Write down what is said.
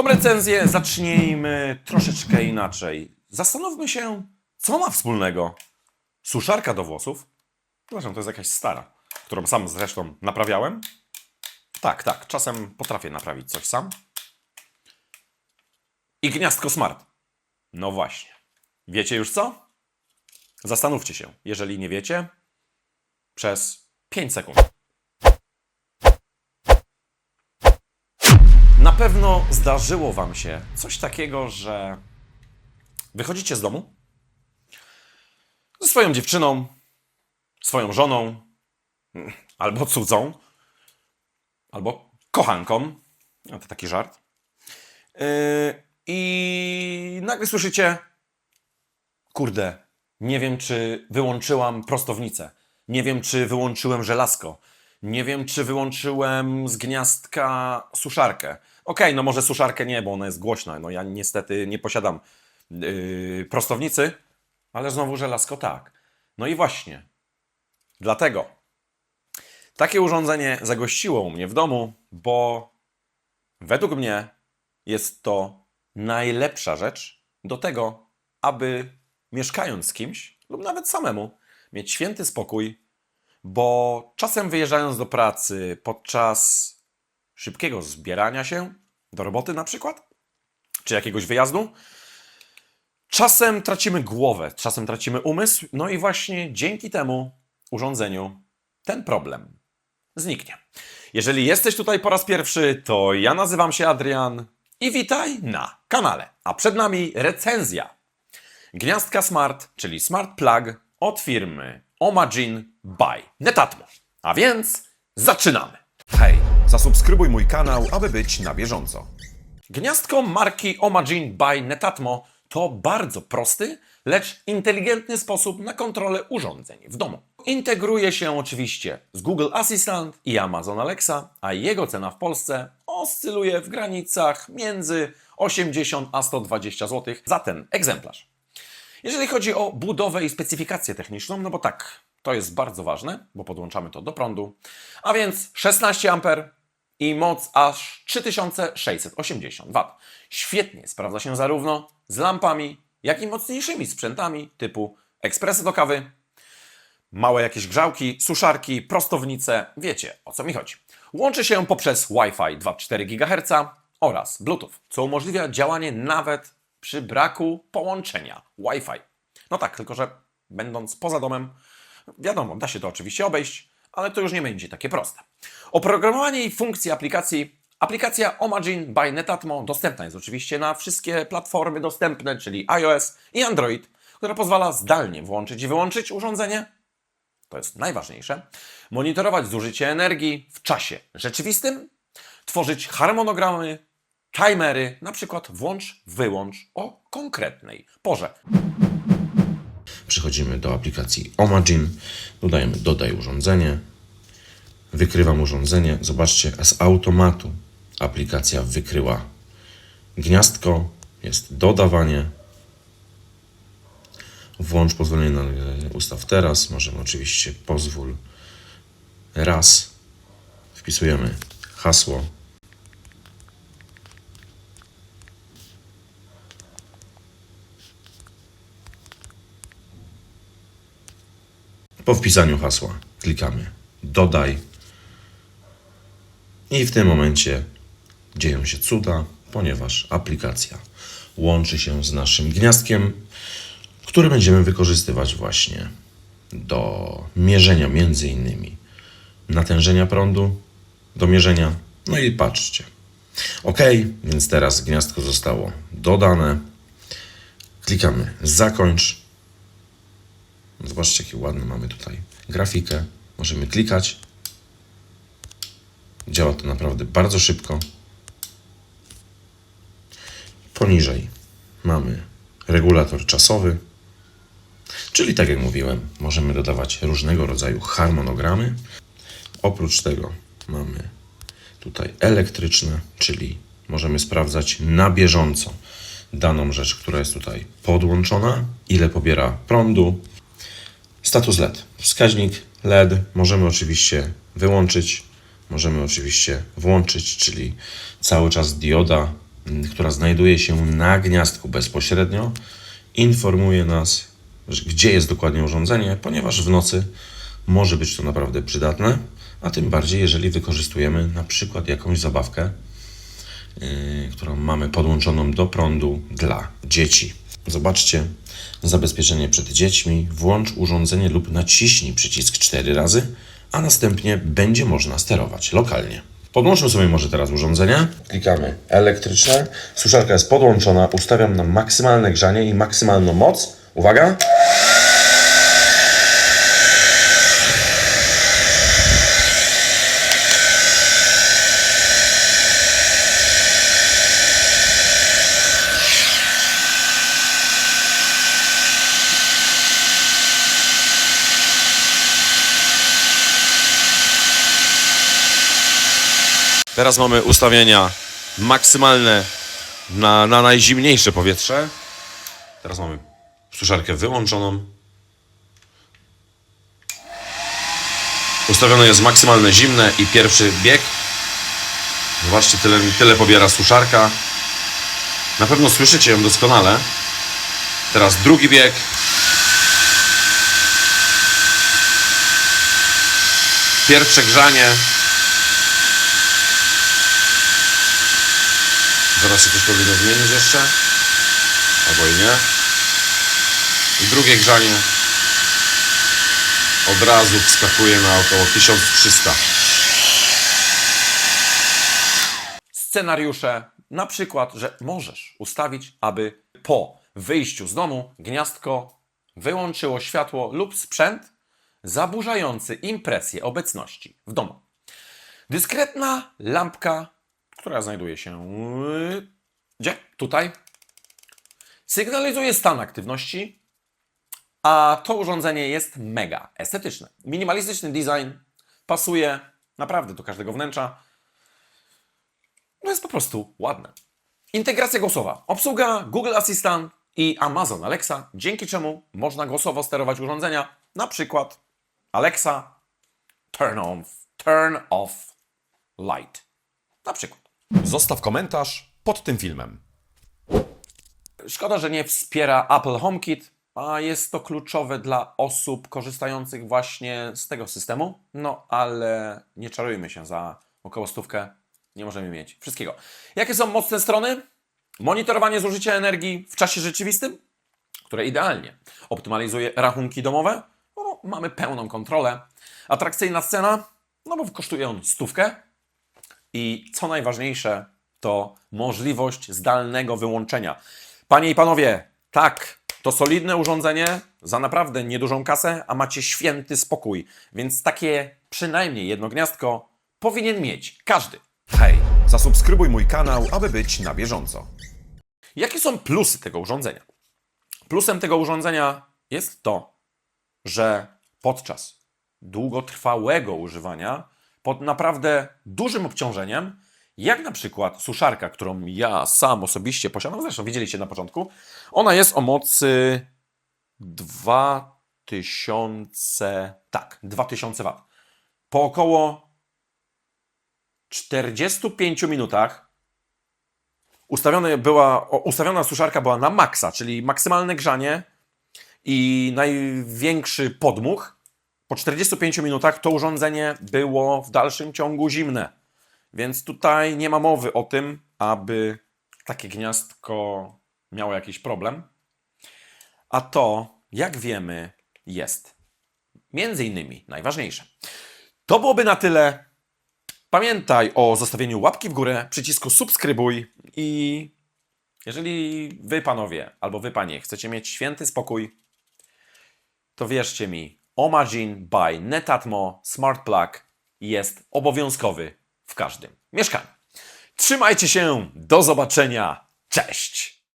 Tą recenzję zacznijmy troszeczkę inaczej. Zastanówmy się, co ma wspólnego suszarka do włosów. Przepraszam, to jest jakaś stara, którą sam zresztą naprawiałem. Tak, tak, czasem potrafię naprawić coś sam. I gniazdko smart. No właśnie. Wiecie już co? Zastanówcie się. Jeżeli nie wiecie, przez 5 sekund. Pewno zdarzyło Wam się coś takiego, że wychodzicie z domu ze swoją dziewczyną, swoją żoną, albo cudzą, albo kochanką. No to taki żart. Yy, I nagle słyszycie: Kurde, nie wiem, czy wyłączyłam prostownicę. Nie wiem, czy wyłączyłem żelazko. Nie wiem, czy wyłączyłem z gniazdka suszarkę. Okej, no może suszarkę nie, bo ona jest głośna. No ja niestety nie posiadam yy, prostownicy, ale znowu żelazko tak. No i właśnie. Dlatego takie urządzenie zagościło u mnie w domu, bo według mnie jest to najlepsza rzecz do tego, aby mieszkając z kimś lub nawet samemu mieć święty spokój, bo czasem wyjeżdżając do pracy podczas szybkiego zbierania się do roboty na przykład, czy jakiegoś wyjazdu, czasem tracimy głowę, czasem tracimy umysł, no i właśnie dzięki temu urządzeniu ten problem zniknie. Jeżeli jesteś tutaj po raz pierwszy, to ja nazywam się Adrian i witaj na kanale. A przed nami recenzja gniazdka Smart, czyli Smart Plug od firmy Omagin by Netatmo. A więc zaczynamy. Hej, zasubskrybuj mój kanał, aby być na bieżąco. Gniazdko marki Omagin by Netatmo to bardzo prosty, lecz inteligentny sposób na kontrolę urządzeń w domu. Integruje się oczywiście z Google Assistant i Amazon Alexa, a jego cena w Polsce oscyluje w granicach między 80 a 120 zł za ten egzemplarz. Jeżeli chodzi o budowę i specyfikację techniczną, no bo tak, to jest bardzo ważne, bo podłączamy to do prądu, a więc 16 A i moc aż 3680 W. Świetnie sprawdza się zarówno z lampami, jak i mocniejszymi sprzętami typu ekspresy do kawy, małe jakieś grzałki, suszarki, prostownice, wiecie o co mi chodzi. Łączy się poprzez Wi-Fi 2,4 GHz oraz Bluetooth, co umożliwia działanie nawet przy braku połączenia Wi-Fi. No tak, tylko że będąc poza domem, wiadomo, da się to oczywiście obejść, ale to już nie będzie takie proste. Oprogramowanie i funkcje aplikacji. Aplikacja Omagin by Netatmo dostępna jest oczywiście na wszystkie platformy dostępne, czyli iOS i Android, która pozwala zdalnie włączyć i wyłączyć urządzenie to jest najważniejsze, monitorować zużycie energii w czasie rzeczywistym, tworzyć harmonogramy, timery, na przykład włącz, wyłącz o konkretnej porze. Przechodzimy do aplikacji Omagin, dodajemy dodaj urządzenie, wykrywam urządzenie. Zobaczcie, z automatu aplikacja wykryła gniazdko, jest dodawanie, włącz pozwolenie na ustaw teraz, możemy oczywiście pozwól. Raz, wpisujemy hasło, Po wpisaniu hasła klikamy dodaj i w tym momencie dzieją się cuda, ponieważ aplikacja łączy się z naszym gniazdkiem, które będziemy wykorzystywać właśnie do mierzenia między innymi natężenia prądu, do mierzenia. No i patrzcie. OK, więc teraz gniazdko zostało dodane. Klikamy zakończ. Zobaczcie, jakie ładne mamy tutaj grafikę. Możemy klikać. Działa to naprawdę bardzo szybko. Poniżej mamy regulator czasowy, czyli tak jak mówiłem, możemy dodawać różnego rodzaju harmonogramy. Oprócz tego mamy tutaj elektryczne, czyli możemy sprawdzać na bieżąco daną rzecz, która jest tutaj podłączona, ile pobiera prądu, Status LED. Wskaźnik LED możemy oczywiście wyłączyć, możemy oczywiście włączyć, czyli cały czas dioda m, która znajduje się na gniazdku bezpośrednio, informuje nas, gdzie jest dokładnie urządzenie, ponieważ w nocy może być to naprawdę przydatne, a tym bardziej, jeżeli wykorzystujemy na przykład jakąś zabawkę, yy, którą mamy podłączoną do prądu dla dzieci. Zobaczcie, zabezpieczenie przed dziećmi, włącz urządzenie lub naciśnij przycisk 4 razy, a następnie będzie można sterować lokalnie. Podłączmy sobie może teraz urządzenie. Klikamy elektryczne. Suszarka jest podłączona. Ustawiam na maksymalne grzanie i maksymalną moc. Uwaga! Teraz mamy ustawienia maksymalne na, na najzimniejsze powietrze. Teraz mamy suszarkę wyłączoną. Ustawione jest maksymalne zimne i pierwszy bieg. Zobaczcie, tyle, tyle pobiera suszarka. Na pewno słyszycie ją doskonale. Teraz drugi bieg. Pierwsze grzanie. Zaraz się coś powinno zmienić jeszcze. Albo i nie. I drugie grzanie od razu wskakuje na około 1300. Scenariusze, na przykład, że możesz ustawić, aby po wyjściu z domu gniazdko wyłączyło światło lub sprzęt zaburzający impresję obecności w domu. Dyskretna lampka, która znajduje się. yy, Gdzie? Tutaj. Sygnalizuje stan aktywności, a to urządzenie jest mega estetyczne. Minimalistyczny design pasuje naprawdę do każdego wnętrza. No jest po prostu ładne. Integracja głosowa. Obsługa Google Assistant i Amazon Alexa, dzięki czemu można głosowo sterować urządzenia, na przykład Alexa turn on, turn off light. Na przykład. Zostaw komentarz pod tym filmem. Szkoda, że nie wspiera Apple HomeKit, a jest to kluczowe dla osób korzystających właśnie z tego systemu. No ale nie czarujmy się za około stówkę. Nie możemy mieć wszystkiego. Jakie są mocne strony? Monitorowanie zużycia energii w czasie rzeczywistym, które idealnie optymalizuje rachunki domowe. No, mamy pełną kontrolę. Atrakcyjna cena, no bo kosztuje on stówkę. I co najważniejsze, to możliwość zdalnego wyłączenia. Panie i panowie, tak, to solidne urządzenie za naprawdę niedużą kasę, a macie święty spokój. Więc takie przynajmniej jedno gniazdko powinien mieć każdy. Hej, zasubskrybuj mój kanał, aby być na bieżąco. Jakie są plusy tego urządzenia? Plusem tego urządzenia jest to, że podczas długotrwałego używania, pod naprawdę dużym obciążeniem, jak na przykład suszarka, którą ja sam osobiście posiadam, zresztą widzieliście na początku, ona jest o mocy 2000, tak, 2000 W. Po około 45 minutach była, ustawiona suszarka była na maksa, czyli maksymalne grzanie i największy podmuch. Po 45 minutach to urządzenie było w dalszym ciągu zimne. Więc tutaj nie ma mowy o tym, aby takie gniazdko miało jakiś problem. A to, jak wiemy, jest między innymi najważniejsze. To byłoby na tyle. Pamiętaj o zostawieniu łapki w górę, przycisku subskrybuj i jeżeli wy panowie albo wy panie chcecie mieć święty spokój, to wierzcie mi, Omagin by Netatmo Smart Plug jest obowiązkowy w każdym mieszkaniu. Trzymajcie się, do zobaczenia, cześć!